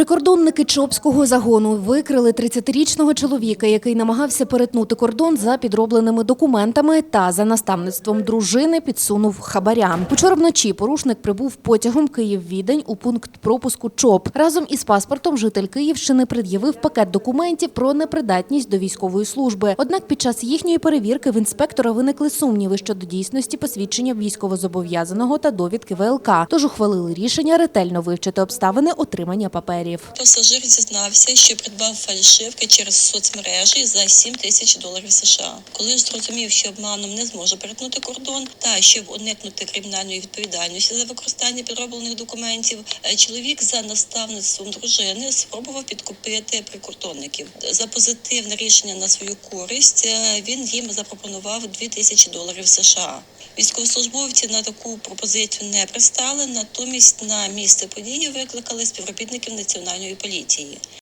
Прикордонники Чопського загону викрили 30-річного чоловіка, який намагався перетнути кордон за підробленими документами та за наставництвом дружини підсунув хабаря. Учора вночі порушник прибув потягом Київ-Відень у пункт пропуску ЧОП. Разом із паспортом житель Київщини пред'явив пакет документів про непридатність до військової служби. Однак під час їхньої перевірки в інспектора виникли сумніви щодо дійсності посвідчення військовозобов'язаного та довідки ВЛК. Тож ухвалили рішення ретельно вивчити обставини отримання паперів. Пасажир зізнався, що придбав фальшивки через соцмережі за 7 тисяч доларів США. Коли зрозумів, що обманом не зможе перетнути кордон, та щоб уникнути кримінальної відповідальності за використання підроблених документів, е, чоловік за наставництвом дружини спробував підкупити прикордонників. За позитивне рішення на свою користь е, він їм запропонував 2 тисячі доларів США. Військовослужбовці на таку пропозицію не пристали, натомість на місце події викликали співробітників національної поліції.